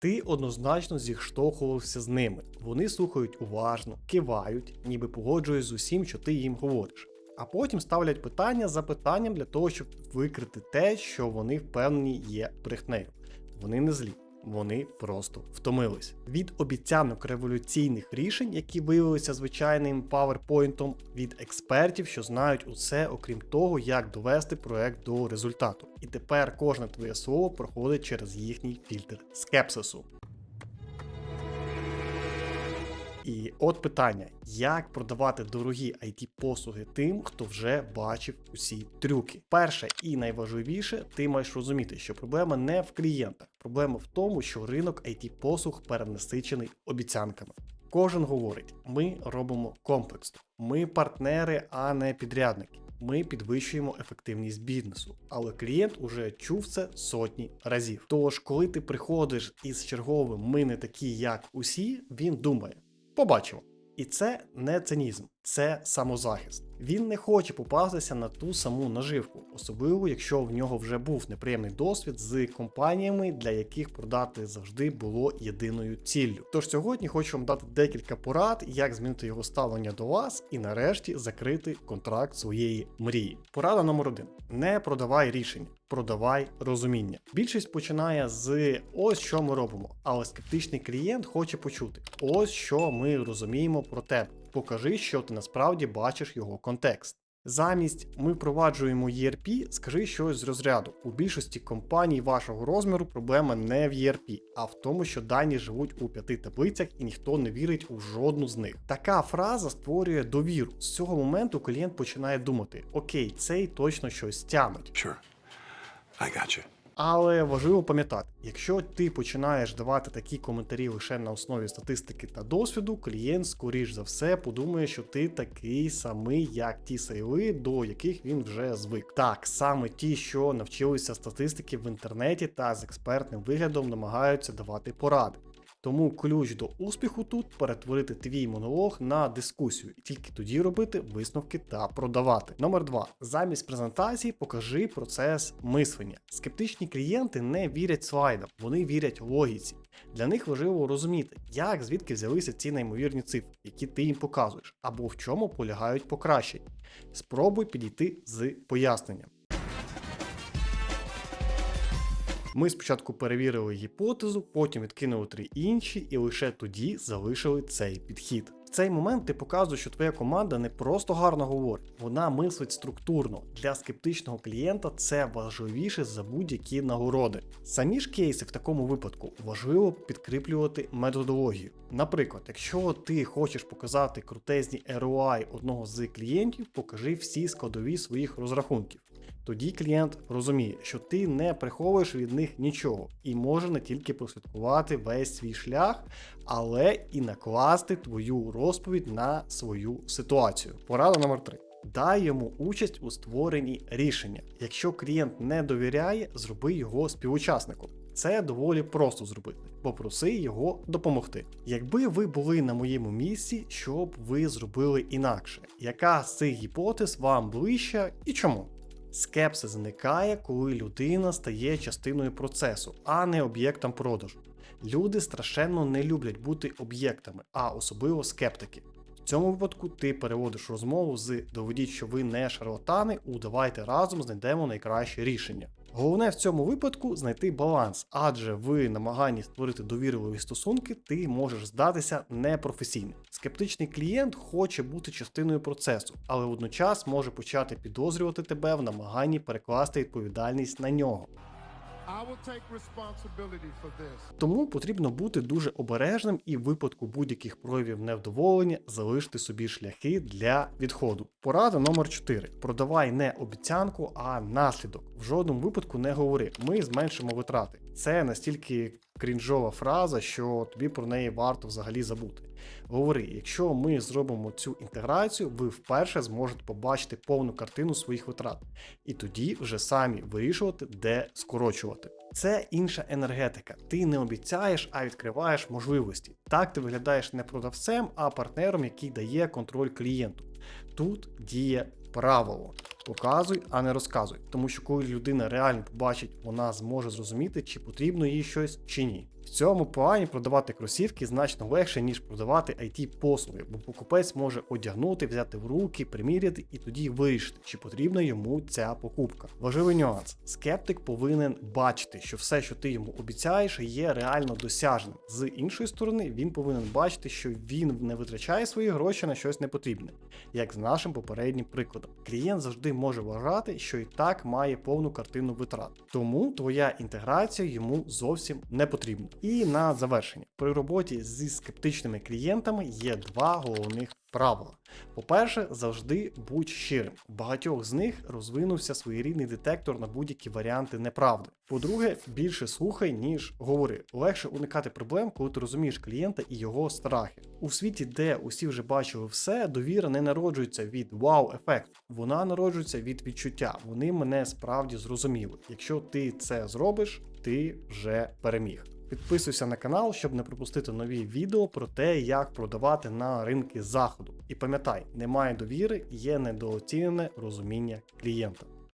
Ти однозначно зіштовхувався з ними. Вони слухають уважно, кивають, ніби погоджують з усім, що ти їм говориш. А потім ставлять питання за питанням для того, щоб викрити те, що вони впевнені є брехнею. Вони не злі. Вони просто втомились від обіцянок революційних рішень, які виявилися звичайним паверпойнтом, від експертів, що знають усе, окрім того, як довести проект до результату. І тепер кожне твоє слово проходить через їхній фільтр скепсису. І от питання: як продавати дорогі it послуги тим, хто вже бачив усі трюки? Перше і найважливіше, ти маєш розуміти, що проблема не в клієнтах, проблема в тому, що ринок it послуг перенасичений обіцянками. Кожен говорить: ми робимо комплексно, ми партнери, а не підрядники. Ми підвищуємо ефективність бізнесу, але клієнт уже чув це сотні разів. Тож, коли ти приходиш із черговим ми не такі, як усі, він думає: побачимо. І це не цинізм, це самозахист. Він не хоче попастися на ту саму наживку, особливо якщо в нього вже був неприємний досвід з компаніями, для яких продати завжди було єдиною ціллю. Тож сьогодні хочу вам дати декілька порад, як змінити його ставлення до вас і нарешті закрити контракт своєї мрії. Порада номер один: не продавай рішення. Продавай розуміння. Більшість починає з ось що ми робимо, але скептичний клієнт хоче почути: ось що ми розуміємо про тебе. Покажи, що ти насправді бачиш його контекст. Замість ми впроваджуємо ERP, скажи щось з розряду. У більшості компаній вашого розміру проблема не в ERP, а в тому, що дані живуть у п'яти таблицях і ніхто не вірить у жодну з них. Така фраза створює довіру. З цього моменту клієнт починає думати: окей, цей точно щось тямить. Sure. I got you. Але важливо пам'ятати, якщо ти починаєш давати такі коментарі лише на основі статистики та досвіду, клієнт, скоріш за все, подумає, що ти такий самий, як ті сейли, до яких він вже звик. Так, саме ті, що навчилися статистики в інтернеті та з експертним виглядом намагаються давати поради. Тому ключ до успіху тут перетворити твій монолог на дискусію і тільки тоді робити висновки та продавати. Номер два. Замість презентації покажи процес мислення. Скептичні клієнти не вірять слайдам, вони вірять логіці. Для них важливо розуміти, як звідки взялися ці неймовірні цифри, які ти їм показуєш, або в чому полягають покращення. Спробуй підійти з поясненням. Ми спочатку перевірили гіпотезу, потім відкинули три інші, і лише тоді залишили цей підхід. В цей момент ти показуєш, що твоя команда не просто гарно говорить, вона мислить структурно. Для скептичного клієнта це важливіше за будь-які нагороди. Самі ж кейси в такому випадку важливо підкріплювати методологію. Наприклад, якщо ти хочеш показати крутезні ROI одного з клієнтів, покажи всі складові своїх розрахунків. Тоді клієнт розуміє, що ти не приховуєш від них нічого і може не тільки прослідкувати весь свій шлях, але і накласти твою розповідь на свою ситуацію. Порада номер 3. Дай йому участь у створенні рішення. Якщо клієнт не довіряє, зроби його співучасником. Це доволі просто зробити. Попроси його допомогти. Якби ви були на моєму місці, що б ви зробили інакше? Яка з цих гіпотез вам ближча і чому? Скепсис зникає, коли людина стає частиною процесу, а не об'єктом продажу. Люди страшенно не люблять бути об'єктами, а особливо скептики. В цьому випадку ти переводиш розмову з доведіть, що ви не шарлатани, у давайте разом знайдемо найкраще рішення. Головне в цьому випадку знайти баланс, адже в намаганні створити довірливі стосунки ти можеш здатися непрофесійним. Скептичний клієнт хоче бути частиною процесу, але водночас може почати підозрювати тебе в намаганні перекласти відповідальність на нього. Тому потрібно бути дуже обережним і в випадку будь-яких проявів невдоволення залишити собі шляхи для відходу. Порада номер 4. Продавай не обіцянку, а наслідок. В жодному випадку не говори, ми зменшимо витрати. Це настільки крінжова фраза, що тобі про неї варто взагалі забути. Говори, якщо ми зробимо цю інтеграцію, ви вперше зможете побачити повну картину своїх витрат, і тоді вже самі вирішувати, де скорочувати. Це інша енергетика. Ти не обіцяєш, а відкриваєш можливості. Так ти виглядаєш не продавцем, а партнером, який дає контроль клієнту. Тут діє правило. Показуй, а не розказуй. Тому що коли людина реально побачить, вона зможе зрозуміти, чи потрібно їй щось чи ні. В цьому плані продавати кросівки значно легше, ніж продавати it послуги, бо покупець може одягнути, взяти в руки, приміряти і тоді вирішити, чи потрібна йому ця покупка. Важливий нюанс: скептик повинен бачити, що все, що ти йому обіцяєш, є реально досяжним. З іншої сторони, він повинен бачити, що він не витрачає свої гроші на щось непотрібне, як з нашим попереднім прикладом. Клієнт завжди може вважати, що і так має повну картину витрат. Тому твоя інтеграція йому зовсім не потрібна. І на завершення, при роботі зі скептичними клієнтами є два головних правила. По-перше, завжди будь щирим. У багатьох з них розвинувся своєрідний детектор на будь-які варіанти неправди. По-друге, більше слухай, ніж говори. Легше уникати проблем, коли ти розумієш клієнта і його страхи. У світі, де усі вже бачили все, довіра не народжується від вау-ефекту. Вона народжується від відчуття. Вони мене справді зрозуміли. Якщо ти це зробиш, ти вже переміг. Підписуйся на канал, щоб не пропустити нові відео про те, як продавати на ринки заходу. І пам'ятай, немає довіри, є недооцінене розуміння клієнта.